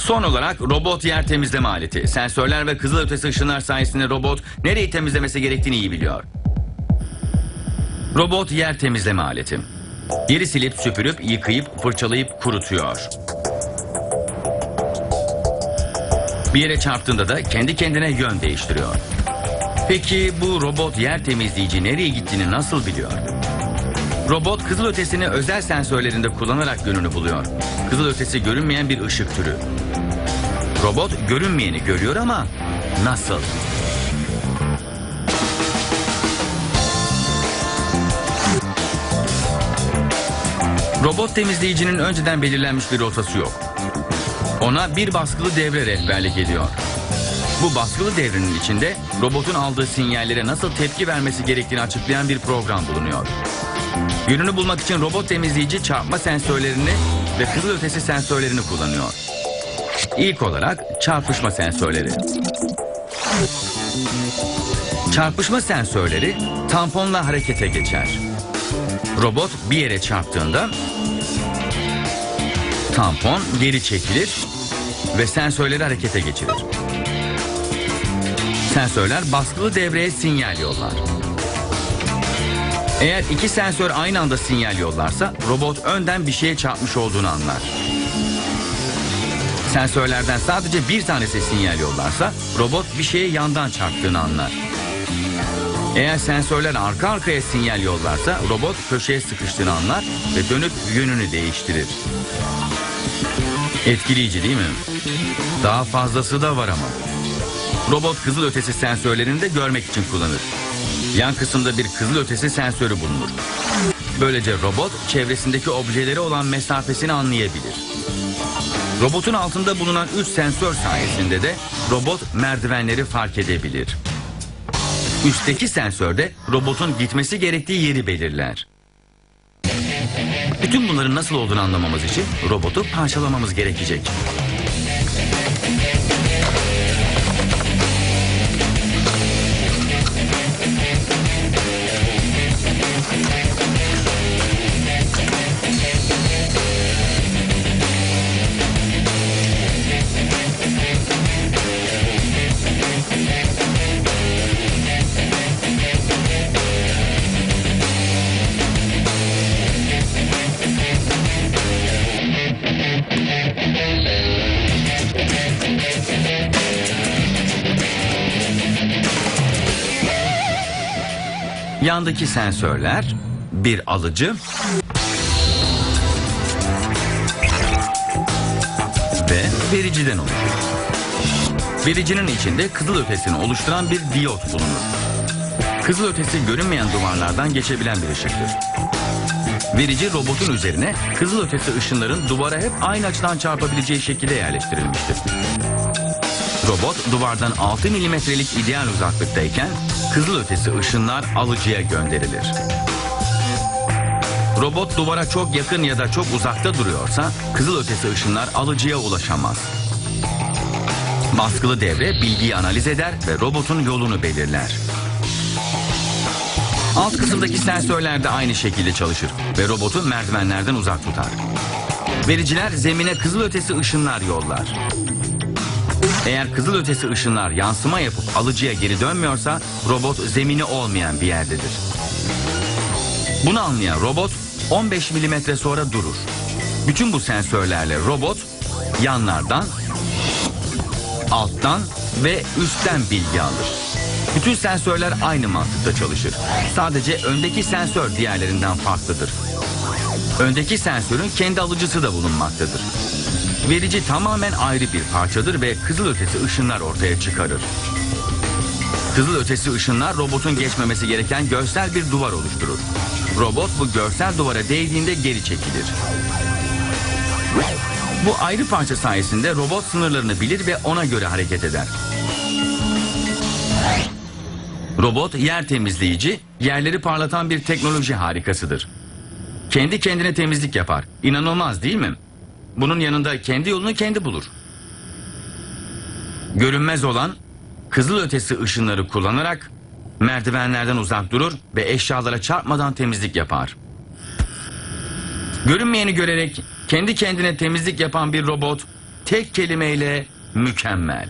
Son olarak robot yer temizleme aleti. Sensörler ve kızılötesi ışınlar sayesinde robot nereyi temizlemesi gerektiğini iyi biliyor. Robot yer temizleme aleti. Yeri silip süpürüp yıkayıp fırçalayıp kurutuyor. Bir yere çarptığında da kendi kendine yön değiştiriyor. Peki bu robot yer temizleyici nereye gittiğini nasıl biliyor? Robot kızılötesini özel sensörlerinde kullanarak yönünü buluyor. Kızılötesi görünmeyen bir ışık türü. Robot görünmeyeni görüyor ama nasıl? Robot temizleyicinin önceden belirlenmiş bir rotası yok. Ona bir baskılı devre rehberlik ediyor. Bu baskılı devrenin içinde robotun aldığı sinyallere nasıl tepki vermesi gerektiğini açıklayan bir program bulunuyor. Yönünü bulmak için robot temizleyici çarpma sensörlerini ve kızılötesi sensörlerini kullanıyor. İlk olarak çarpışma sensörleri. Çarpışma sensörleri tamponla harekete geçer. Robot bir yere çarptığında tampon geri çekilir ve sensörleri harekete geçirir. Sensörler baskılı devreye sinyal yollar. Eğer iki sensör aynı anda sinyal yollarsa robot önden bir şeye çarpmış olduğunu anlar. Sensörlerden sadece bir tanesi sinyal yollarsa robot bir şeye yandan çarptığını anlar. Eğer sensörler arka arkaya sinyal yollarsa robot köşeye sıkıştığını anlar ve dönüp yönünü değiştirir. Etkileyici değil mi? Daha fazlası da var ama. Robot kızılötesi sensörlerini de görmek için kullanır. Yan kısımda bir kızılötesi sensörü bulunur. Böylece robot çevresindeki objeleri olan mesafesini anlayabilir. Robotun altında bulunan 3 sensör sayesinde de robot merdivenleri fark edebilir. Üstteki sensör de robotun gitmesi gerektiği yeri belirler. Bütün bunların nasıl olduğunu anlamamız için robotu parçalamamız gerekecek. Yandaki sensörler bir alıcı ve vericiden oluşur. Vericinin içinde kızılötesini oluşturan bir diyot bulunur. Kızılötesi görünmeyen duvarlardan geçebilen bir ışıktır. Verici robotun üzerine kızılötesi ışınların duvara hep aynı açıdan çarpabileceği şekilde yerleştirilmiştir. Robot duvardan 6 milimetrelik ideal uzaklıktayken kızılötesi ışınlar alıcıya gönderilir. Robot duvara çok yakın ya da çok uzakta duruyorsa kızılötesi ışınlar alıcıya ulaşamaz. Baskılı devre bilgiyi analiz eder ve robotun yolunu belirler. Alt kısımdaki sensörler de aynı şekilde çalışır ve robotu merdivenlerden uzak tutar. Vericiler zemine kızılötesi ışınlar yollar. Eğer kızılötesi ışınlar yansıma yapıp alıcıya geri dönmüyorsa robot zemini olmayan bir yerdedir. Bunu anlayan robot 15 milimetre sonra durur. Bütün bu sensörlerle robot yanlardan, alttan ve üstten bilgi alır. Bütün sensörler aynı mantıkta çalışır. Sadece öndeki sensör diğerlerinden farklıdır. Öndeki sensörün kendi alıcısı da bulunmaktadır. Verici tamamen ayrı bir parçadır ve kızılötesi ışınlar ortaya çıkarır. Kızılötesi ışınlar robotun geçmemesi gereken görsel bir duvar oluşturur. Robot bu görsel duvara değdiğinde geri çekilir. Bu ayrı parça sayesinde robot sınırlarını bilir ve ona göre hareket eder. Robot yer temizleyici, yerleri parlatan bir teknoloji harikasıdır. Kendi kendine temizlik yapar. İnanılmaz değil mi? Bunun yanında kendi yolunu kendi bulur. Görünmez olan kızılötesi ışınları kullanarak merdivenlerden uzak durur ve eşyalara çarpmadan temizlik yapar. Görünmeyeni görerek kendi kendine temizlik yapan bir robot Tek kelimeyle mükemmel.